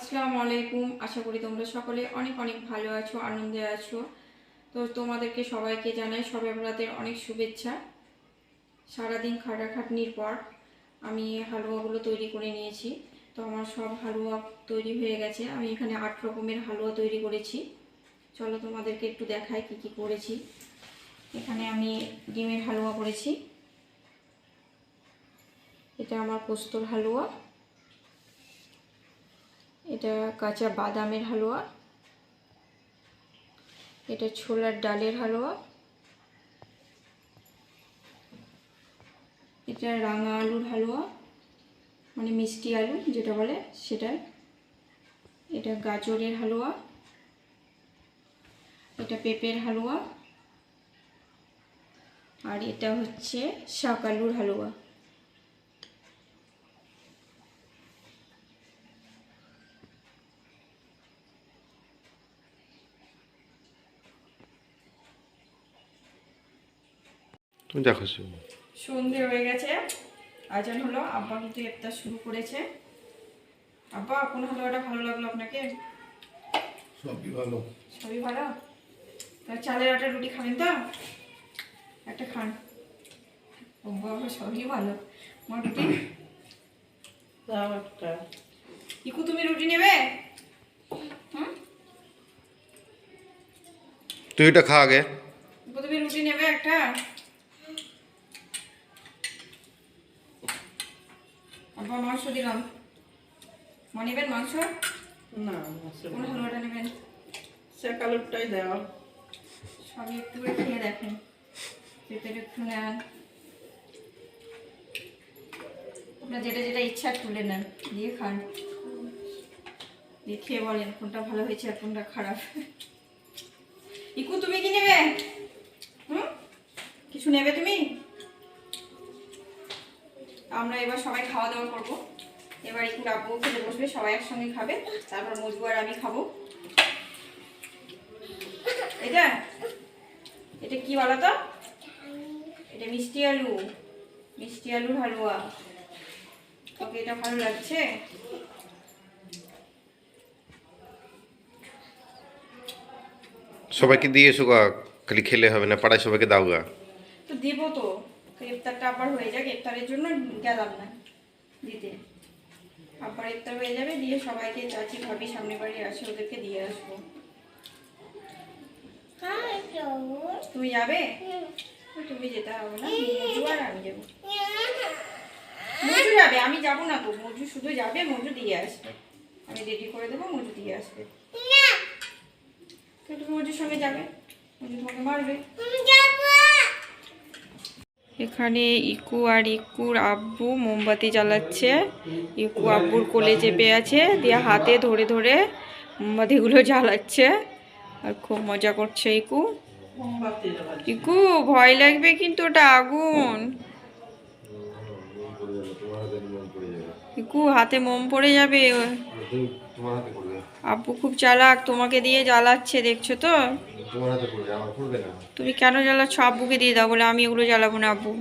আসসালামু আলাইকুম। আশা করি তোমরা সকলে অনেক অনেক ভালো আছো, আনন্দে আছো। তো তোমাদেরকে সবাইকে জানাই সবে বরাতের অনেক শুভেচ্ছা। সারাদিন খাটাখাটনির পর আমি হালুয়াগুলো তৈরি করে নিয়েছি। তো আমার সব হালুয়া তৈরি হয়ে গেছে। আমি এখানে আট রকমের হালুয়া তৈরি করেছি। চলো তোমাদেরকে একটু দেখাই কি কি করেছি। এখানে আমি ডিমের হালুয়া করেছি। এটা আমার পোস্তর হালুয়া। এটা কাঁচা বাদামের হালুয়া। এটা ছোলার ডালের হালুয়া। এটা রাঙা আলুর হালুয়া মানে মিষ্টি আলু যেটা বলে সেটা এটা গাজরের হালুয়া। এটা পেঁপের হালুয়া। আর এটা হচ্ছে শাক আলুর হালুয়া। তুমি যা খুশি সন্ধে হয়ে গেছে আজান হলো। আব্বা কিন্তু ইফতার শুরু করেছে। আব্বা কোন হালুয়াটা ভালো লাগল আপনাকে? সবই ভালো। সবই ভালো? তা চালের আটা রুটি খাবেন তো? একটা খান। ও বাবা সবই ভালো। মা রুটি? দাও একটা। ইকু তুমি রুটি নেবে? হুম? তুই এটা খা আগে। তুমি রুটি নেবে একটা? আব্বা মাংস দিলাম। মা নেবেন মাংস? না মাছের কোন হালুয়াটা নেবেন? সে কালোরটাই দাও সবই একটু করে খেয়ে দেখেন। পেঁপের একটু নেন। আপনার যেটা যেটা ইচ্ছা তুলে নেন দিয়ে খান। দিয়ে খেয়ে বলেন কোনটা ভালো হয়েছে আর কোনটা খারাপ। ইকু তুমি কি নেবে? হুম? কিছু নেবে তুমি? আমরা এবার সবাই খাওয়া দাওয়া করব। এবার একটু আব্বু খেতে বসবে সবাই একসঙ্গে খাবে। তারপর মজবু আর আমি খাব। এটা এটা কি বলো তো এটা মিষ্টি আলু। মিষ্টি আলুর হালুয়া। ওকে এটা ভালো লাগছে? সবাইকে দিয়ে গা খালি খেলে হবে না পাড়ায় সবাইকে দাও গা। তো দেবো তো। ইফতারটা আবার হয়ে যাক ইফতারের জন্য গেলাম না দিতে। আবার ইফতার হয়ে যাবে দিয়ে সবাইকে চাচি ভাবি সামনে বাড়ি আসে ওদেরকে দিয়ে আসব। তুমি যাবে? তুমি যেতে হবে না মজু আর আমি যাব। মজু যাবে আমি যাব না তো মজু শুধু যাবে মজু দিয়ে আসবে। আমি রেডি করে দেবো মজু দিয়ে আসবে। তুমি মজুর সঙ্গে যাবে মজু তোমাকে মারবে। এখানে ইকু আর ইকুর আব্বু মোমবাতি জ্বালাচ্ছে। ইকু আব্বুর কোলে চেপে আছে দিয়ে হাতে ধরে ধরে মোমবাতিগুলো জ্বালাচ্ছে। আর খুব মজা করছে ইকু। ইকু ভয় লাগবে কিন্তু ওটা আগুন। ইকু হাতে মোম পড়ে যাবে। আব্বু খুব চালাক তোমাকে দিয়ে জ্বালাচ্ছে দেখছ তো? তুমি কেন জ্বালাচ্ছ? আব্বুকে দিয়ে দাও বলে আমি এগুলো জ্বালাবো না আব্বু।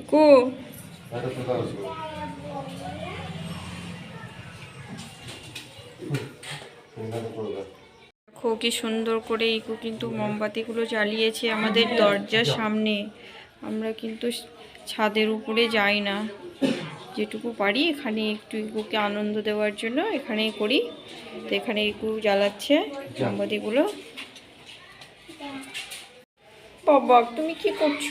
ইকু দেখো কি সুন্দর করে ইকু কিন্তু মোমবাতিগুলো জ্বালিয়েছে আমাদের দরজার সামনে। আমরা কিন্তু ছাদের উপরে যাই না। যেটুকু পারি এখানে একটু ইকুকে আনন্দ দেওয়ার জন্য এখানেই করি। তো এখানে ইকু জ্বালাচ্ছে মোমবাতিগুলো বাবা তুমি কি করছ?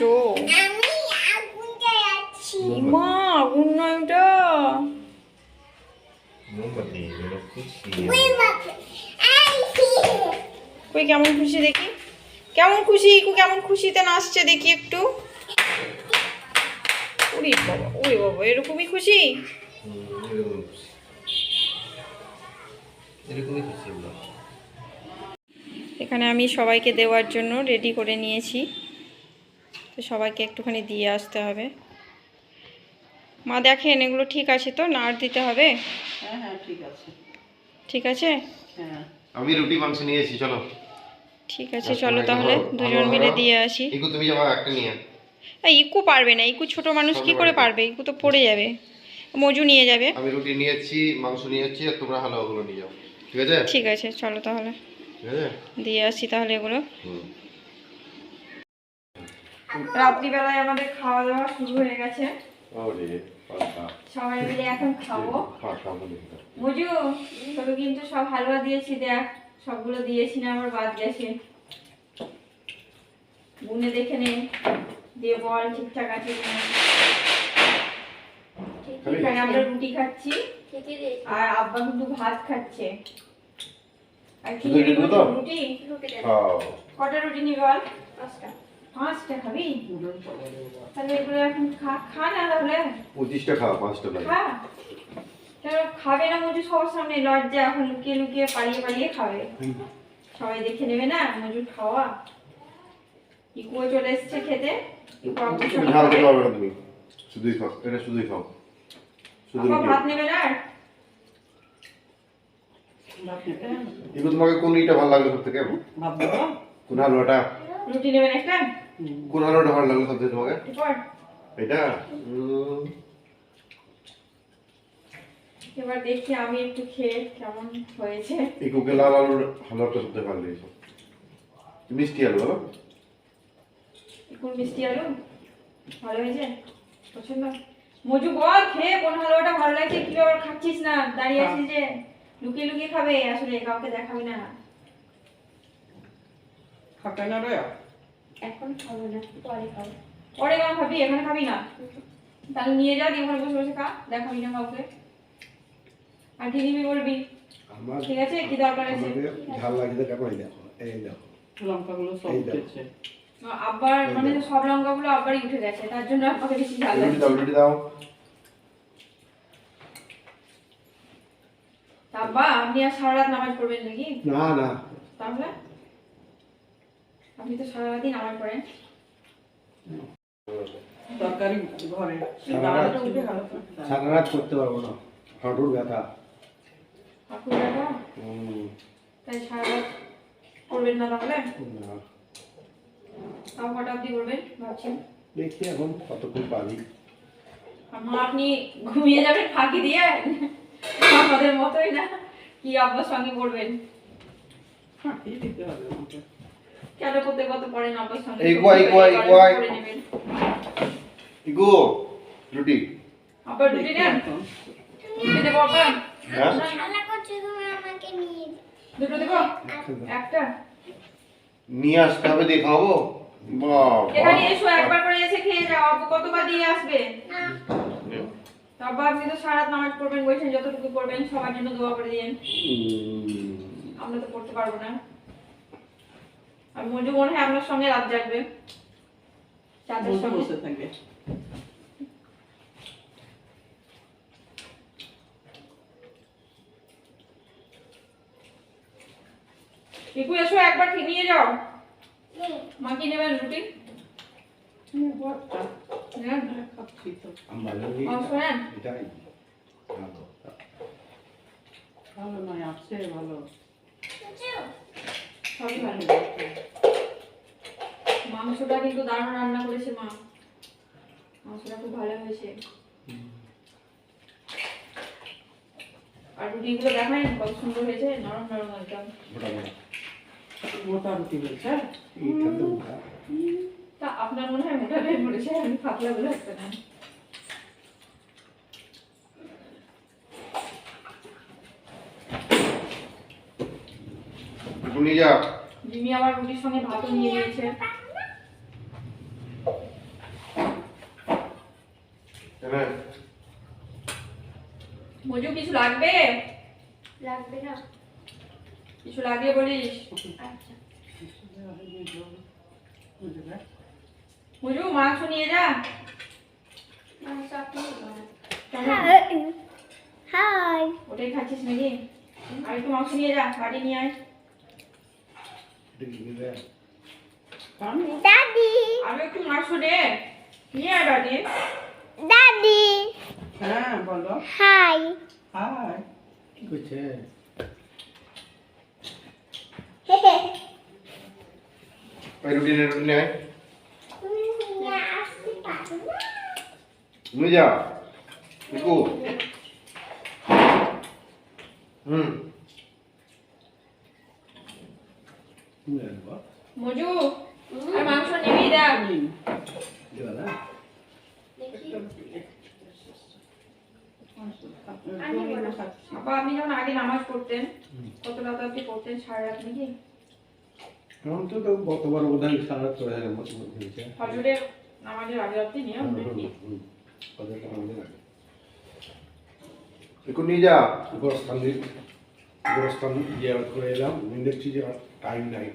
মা আগুন নয় ওটা। কই কেমন খুশি দেখি? কেমন খুশি ইকু কেমন খুশিতে নাচছে দেখি একটু। ওরে বাবা ওরে বাবা এরকমই খুশি? এরকমই খুশি এখানে আমি সবাইকে দেওয়ার জন্য রেডি করে নিয়েছি। তো সবাইকে একটুখানি দিয়ে আসতে হবে। মা দেখেন এগুলো ঠিক আছে তো? নাড় দিতে হবে? হ্যাঁ হ্যাঁ ঠিক আছে। ঠিক আছে? হ্যাঁ। আমি রুটি মাংস নিয়েছি চলো। ঠিক আছে চলো তাহলে। দুজন মিলে দিয়ে আসি। তুমি যাবা একটা নিয়ে ইকু পারবে না ইকু ছোট মানুষ কি করে পারবে? ইকু তো পড়ে যাবে মজু নিয়ে যাবে। আমি রুটি নিয়েছি মাংস নিয়েছি আর তোমরা হালুয়াগুলো নিয়ে যাও। ঠিক আছে? ঠিক আছে চলো তাহলে। ঠিক আছে? দিয়ে আসি তাহলে এগুলো। রাত্রিবেলায় আমাদের খাওয়া দাওয়া শুরু হয়ে গেছে। সবাই মিলে এখন খাব। মজু তোকে কিন্তু সব হালুয়া দিয়েছি দেখ। সবগুলো দিয়েছি না আমার বাদ গেছে। গুনে দেখে নে। দিয়ে বল ঠিকঠাক আছে এখানে আমরা রুটি খাচ্ছি। আর আব্বা কিন্তু ভাত খাচ্ছে। আর শুধু রুটি তো? রুটি? খাও। কটা রুটি নিবি বল? পাঁচটা। খাবি? তাহলে এগুলো এখন খা খা না তাহলে। পঁচিশটা খাও পাঁচটা খা। খাবে না মজু সবার সামনে? লজ্জা এখন লুকিয়ে লুকিয়ে পালিয়ে পালিয়ে খাবে। সবাই দেখে নেবে না মজুর খাওয়া। কি ইকুও চলে এসছে খেতে? ঝাল খেতে পারবে না? তুমি। শুধুই খাও এটা শুধুই খাও। শুধু ভাত নেবে না? তোমাকে কোন ইটা ভালো লাগল সব থেকে কোন হালুয়াটা? রুটি নেবেন একটা? কোন হালুয়াটা ভালো লাগল সব থেকে তোমাকে এটা? এবার দেখি আমি একটু খেয়ে কেমন হয়েছে। এই কুকে লাল আলুর হালুয়াটা সব থেকে ভালো লেগেছে। মিষ্টি আলু বলো কোন মিষ্টি আলু? ভালো হয়েছে? পছন্দ? মজু বল খেয়ে কোন হালুয়াটা ভালো লাগছে? কি আবার খাচ্ছিস না? দাঁড়িয়ে আছিস যে? লুকিয়ে লুকিয়ে খাবে? আসলে কাউকে দেখাবি না। খাবে না রে? এখন খাব না পরে খাব। পরে কেন খাবি? এখানে খাবি না? তাহলে নিয়ে যা দিয়ে ওখানে বসে বসে খা। দেখাবি না কাউকে। আর কি নিবি বলবি? ঠিক আছে? কি দরকার আছে? ঝাল লাগিয়ে কেমন? দেখো এই দেখো। লঙ্কাগুলো সব আব্বার মানে সব লঙ্কাগুলো আব্বারই উঠে গেছে তার জন্য আব্বাকে বেশি ভালো লাগছে। দাও। আব্বা আপনি আর সারা রাত নামাজ পড়বেন নাকি? না না। তাহলে? আপনি তো সারাদিন নামাজ পড়েন। তরকারি ঘরে। সারা রাত- উঠে গেল সারা রাত করতে পারব না। হাঁটুর ব্যথা। দাদা উম, তাই সারা রাত করবেন না তাহলে? না। তাও কটা অবধি করবেন? ভাবছেন? দেখি এখন কতক্ষণ পারি। আমার আপনি ঘুমিয়ে যাবেন ফাঁকি দিয়ে? আমাদের মতোই না। কি আব্বার সঙ্গে করবেন? ফাটিয়ে দিতে হবে কেন করতে কত পড়েন আব্বার সঙ্গে? এই কয়, এই কয়, এই কয়। ইগো রুটি। আব্বার রুটি নেন? এখন। রুটি হ্যাঁ? দুটো দেবো? একটা? নিয়ে আসতে হবে দিয়ে খাব এখানে এসো একবার করে এসে খেয়ে যাও। আব্বু কতবার দিয়ে আসবে? তো আপনি তো সারা নামাজ পড়বেন বলছেন যতটুকু পড়বেন সবার জন্য দোয়া করে দিন। আমরা তো পড়তে পারব না। আর মঞ্জু মনে হয় আপনার সঙ্গে রাত জাগবে। চাঁদের সঙ্গে। বসে থাকবে। টিকু এসো একবার ঠিক নিয়ে যাও। মা কি নেবেন রুটি। ভালো নয় আসছে ভালো। সবই ভালো মাংসটা কিন্তু দারুণ রান্না করেছে মা। মাংসটা খুব ভালো হয়েছে। আর রুটিগুলো দেখাই কত সুন্দর হয়েছে নরম নরম একদম। মোটা রুটি বলছে এইটা তো মোটা। তা আপনার মনে হয় মোটাটাই পড়েছে? আমি পাতলা গুলো একটা নেন নিয়ে যা। জিমি আবার রুটির সঙ্গে ভাতও নিয়ে নিয়েছে। হ্যাঁ মজু কিছু লাগবে? লাগবে না। কিছু লাগবে বলিস। আচ্ছা। মজু মাংস নিয়ে যা। মাংস আপনি হাই। ওটাই খাচ্ছিস নাকি? আর একটু মাংস নিয়ে যা বাড়ি নিয়ে আয়। দাদি। আরও একটু মাংস দে। নিয়ে আয় বাড়ি। দাদি। হ্যাঁ বলো। হাই। হাই। কি করছে? মজু মাংস নিবি দা না বাবা আপনি যখন আগে নামাজ পড়তেন কত রাত অব্দি পড়তেন? সারা রাত নাকি? এখন তো তো গতবার বোধ হয় সারা চলে গেল হয়েছে ফজরের নামাজের আগে অব্দি নিয়ম নাকি? ওদের আমাদের আগে। একটু নিয়ে যা গোরস্থান গোরস্থান জিয়ারত করে এলাম দেখছি যে টাইম নাই।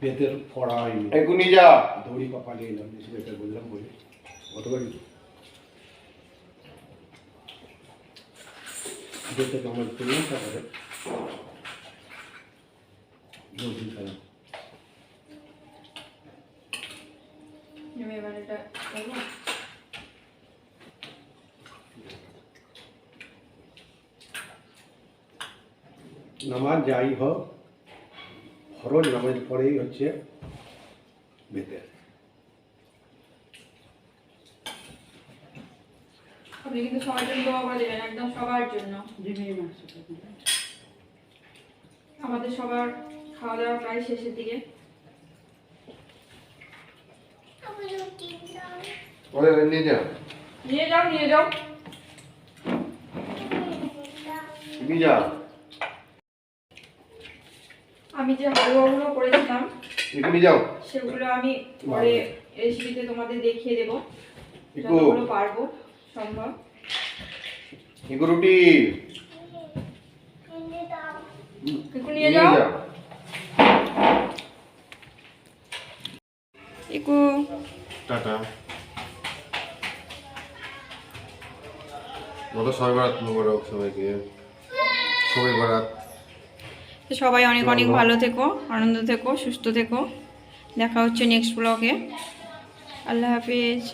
বেতের পড়া হয়নি। একটু নিয়ে যা। দৌড়ি কপালে এলাম বেশি বেটার বললাম বলে গতবারই বেতে কামাল করলাম তারপরে দৌড়ি খেলাম এবার এটা নামাজ যাই হোক ফরজ নামাজ পরেই হচ্ছে বেতের আপনি কিন্তু সবার জন্য দোয়া করে দেবেন একদম সবার জন্য। আমাদের সবার খাওয়া দাওয়া প্রায় শেষের দিকে। নিয়ে যা নিয়ে যাও নিয়ে যাও। নিয়ে আমি যে হালুয়াগুলো করেছিলাম একটু যাও। সেগুলো আমি পরে রেসিপিতে তোমাদের দেখিয়ে দেবো। যতগুলো পারব। সম্ভব? নিয়ে যাও। টাটা। গত সবাই বারাত মুবারক সবাইকে। সবাই বারাত। সবাই অনেক অনেক ভালো থেকো আনন্দ থেকো সুস্থ থেকো। দেখা হচ্ছে নেক্সট ব্লগে আল্লাহ হাফিজ।